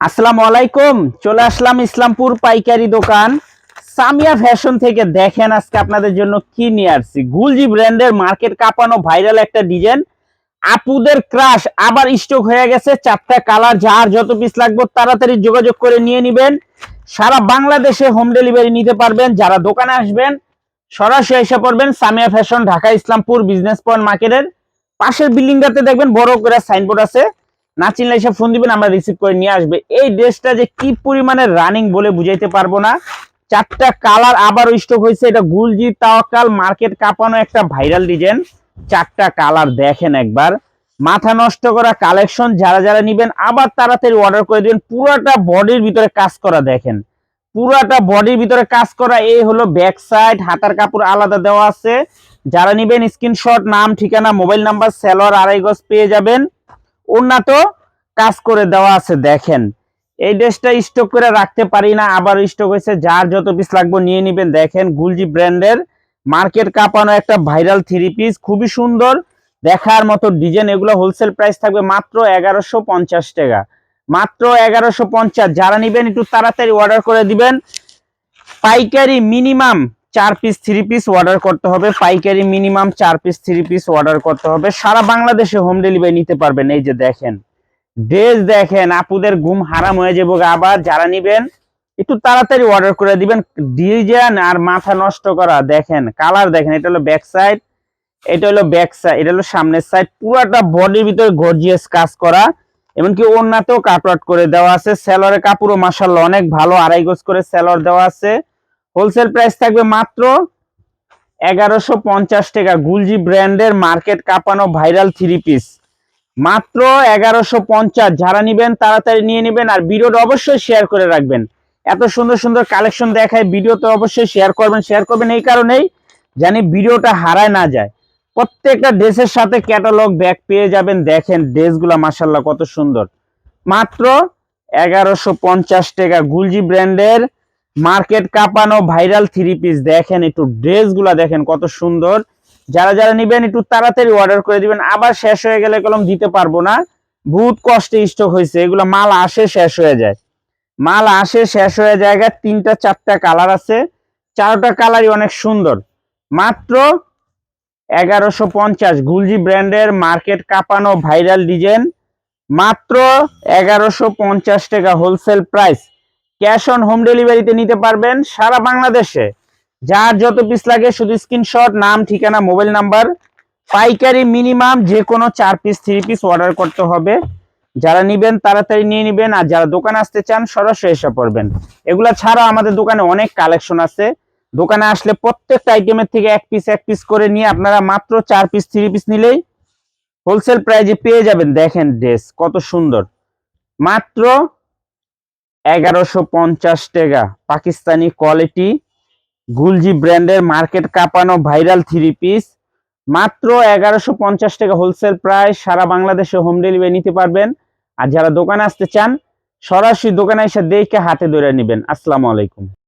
আসসালামু আলাইকুম, চলে আসলাম ইসলামপুর পাইকারি দোকান। সামিয়া ফ্যাশন থেকে দেখেন আজকে আপনাদের জন্য কি নিয়ে আসছি। গুলজি ব্র্যান্ডের মার্কেট কাঁপানো ভাইরাল একটা ডিজাইন। আপুদের ক্রাশ আবার স্টক হয়ে গেছে, চারটা কালার, যার যত পিস লাগবে তাড়াতাড়ি যোগাযোগ করে নিয়ে নিবেন। সারা বাংলাদেশে হোম ডেলিভারি নিতে পারবেন, যারা দোকানে আসবেন, সরাসরি এসে পড়বেন Samia fashion, Dhaka Islampur business point মার্কেটের পাশের বিল্ডিংটাতে দেখবেন বড় করে সাইনবোর্ড আছে। না চিনলে এসে ফোন দিবেন, আমরা রিসিভ করে নিয়ে আসবে। এই ড্রেসটা যে কি পরিমাণে রানিং বলে বুঝাইতে পারব না। চারটা কালার আবার স্টক হয়েছে, এটা গুলজি তাওয়াক্কাল মার্কেট কাঁপানো একটা ভাইরাল ডিজাইন চারটা কালার দেখেন একবার। মাথা নষ্ট করা কালেকশন যারা যারা নিবেন, আবার তাড়াতাড়ি অর্ডার করে দিবেন। পুরাটা বডির ভিতরে কাজ করা দেখেন। পুরাটা বডির ভিতরে কাজ করা, এই হলো ব্যাক সাইড হাতার কাপড় আলাদা দেওয়া আছে। যারা নিবেন স্ক্রিনশট নাম, ঠিকানা মোবাইল নাম্বার সেলোয়ার আড়াই গজ পেয়ে যাবেন। উন্নত কাজ করে দেওয়া আছে, দেখেন। এই ড্রেসটা স্টক করে রাখতে পারি না, আবার স্টক হয়েছে, যার যত পিস লাগবে নিয়ে নিবেন। দেখেন, গুলজি ব্র্যান্ডের মার্কেট কাঁপানো একটা ভাইরাল থ্রি পিস খুবই সুন্দর। দেখার মতো ডিজাইন এগুলো হোলসেল প্রাইস থাকবে মাত্র এগারোশো পঞ্চাশ টাকা। মাত্র এগারোশো পঞ্চাশ, যারা নিবেন একটু তাড়াতাড়ি অর্ডার করে দিবেন। পাইকারি মিনিমাম চার পিস থ্রি পিস অর্ডার করতে হবে। পাইকারি মিনিমাম চার পিস থ্রি পিস অর্ডার করতে হবে। সারা বাংলাদেশে হোম ডেলিভারি নিতে পারবেন। এই যে দেখেন ড্রেস দেখেন, আপুদের ঘুম হারাম হয়ে যাব আবার যারা নিবেন, একটু তাড়াতাড়ি অর্ডার করে দিবেন। ডিজাইন আর মাথা নষ্ট করা, দেখেন কালার দেখেন, এটা হলো ব্যাক সাইড এটা হলো ব্যাক সাইড এটা হলো সামনের সাইড পুরাটা বডির ভিতরে গর্জিয়াস কাজ করা। এমনকি ওড়নাতেও কাট আউট করে দেওয়া আছে। সেলরের কাপড়ও মাসাল্লাহ অনেক ভালো। আড়াই গোজ করে সেলর দেওয়া আছে। হোলসেল প্রাইস থাকবে মাত্র এগারোশো পঞ্চাশ টাকা। গুলজি ব্র্যান্ডের মার্কেট কাঁপানো ভাইরাল থ্রি পিস। মাত্র এগারোশো পঞ্চাশ। যারা নিবেন তাড়াতাড়ি নিয়ে নেবেন আর ভিডিওটা অবশ্যই শেয়ার করে রাখবেন। এত সুন্দর সুন্দর কালেকশন দেখায় ভিডিওতে অবশ্যই শেয়ার করবেন শেয়ার করবেন এই কারণেই জানি ভিডিওটা হারায় না যায়। প্রত্যেকটা ড্রেসের সাথে ক্যাটালগ ব্যাগ পেয়ে যাবেন। দেখেন ড্রেসগুলা মাসাল্লাহ কত সুন্দর। মাত্র এগারোশো পঞ্চাশ টাকা। গুলজি ব্র্যান্ডের মার্কেট কাঁপানো ভাইরাল থ্রি পিস দেখেন, একটু ড্রেসগুলা দেখেন কত সুন্দর। যারা যারা নিবেন, একটু তাড়াতাড়ি অর্ডার করে দিবেন। আবার শেষ হয়ে গেলে কলম দিতে পারব না। বহুত কষ্টে স্টক হয়েছে। এগুলো মাল আসে, শেষ হয়ে যায়। মাল আসে, শেষ হয়ে যায় তিনটা, চারটা কালার আছে। চারটা কালারই অনেক সুন্দর। মাত্র এগারোশো পঞ্চাশ গুলজি ব্র্যান্ডের মার্কেট কাঁপানো ভাইরাল ডিজাইন। মাত্র এগারোশো পঞ্চাশ টাকা wholesale price cash on home ডেলিভারিতে নিতে পারবেন সারা বাংলাদেশে। যার যত পিস লাগে, শুধু স্ক্রিনশট নাম, ঠিকানা মোবাইল নাম্বার পাইকারি মিনিমাম যে কোনো চার পিস থ্রি পিস অর্ডার করতে হবে। যারা নিবেন, তাড়াতাড়ি নিয়ে নেবেন আর যারা দোকানে আসতে চান, সরাসরি এসে পড়বেন। এগুলা ছাড়াও আমাদের দোকানে অনেক কালেকশন আছে। দোকানে আসলে প্রত্যেকটা আইটেমের থেকে এক পিস এক পিস করে নিয়ে আপনারা মাত্র চার পিস থ্রি পিস নিলেই হোলসেল প্রাইজে পেয়ে যাবেন। দেখেন ড্রেস কত সুন্দর। মাত্র এগারোশো টাকা। পাকিস্তানি কোয়ালিটি গুলজি ব্র্যান্ডের মার্কেট কাঁপানো ভাইরাল থ্রি পিস মাত্র এগারোশো পঞ্চাশ টাকা হোলসেল প্রাইস সারা বাংলাদেশে হোম ডেলিভারি নিতে পারবেন। আর যারা দোকানে আসতে চান, সরাসরি দোকানে এসে দেখে হাতে ধরে নেবেন। আসসালামু আলাইকুম।